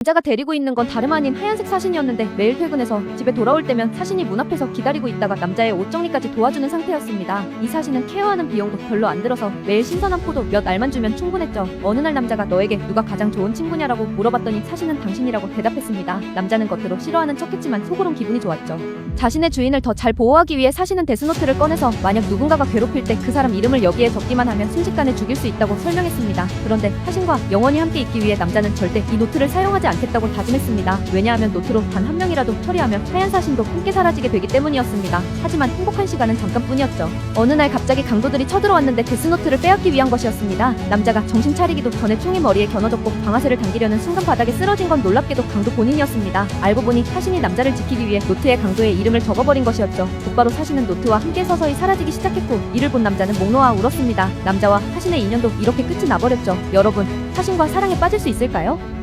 남자가 데리고 있는 건 다름 아닌 하얀색 사신이었는데 매일 퇴근해서 집에 돌아올 때면 사신이 문 앞에서 기다리고 있다가 남자의 옷 정리까지 도와주는 상태였습니다. 이 사신은 케어하는 비용도 별로 안 들어서 매일 신선한 포도 몇 알만 주면 충분했죠. 어느 날 남자가 너에게 누가 가장 좋은 친구냐라고 물어봤더니 사신은 당신이라고 대답했습니다. 남자는 겉으로 싫어하는 척했지만 속으론 기분이 좋았죠. 자신의 주인을 더 잘 보호하기 위해 사신은 데스노트를 꺼내서 만약 누군가가 괴롭힐 때 그 사람 이름을 여기에 적기만 하면 순식간에 죽일 수 있다고 설명했습니다. 그런데 사신과 영원히 함께 있기 위해 남자는 절대 이 노트를 사용하지 않겠다고 다짐했습니다. 왜냐하면 노트로 단 한 명이라도 처리하면 하얀 사신도 함께 사라지게 되기 때문이었습니다. 하지만 행복한 시간은 잠깐뿐이었죠. 어느 날 갑자기 강도들이 쳐들어왔는데 데스노트를 빼앗기 위한 것이었습니다. 남자가 정신 차리기도 전에 총이 머리에 겨눠졌고 방아쇠를 당기려는 순간 바닥에 쓰러진 건 놀랍게도 강도 본인이었습니다. 알고 보니 사신이 남자를 지키기 위해 노트에 강도의 이름을 적어버린 것이었죠. 곧바로 사신은 노트와 함께 서서히 사라지기 시작했고 이를 본 남자는 목 놓아 울었습니다. 남자와 사신의 인연도 이렇게 끝이 나버렸죠. 여러분, 사신과 사랑에 빠질 수 있을까요?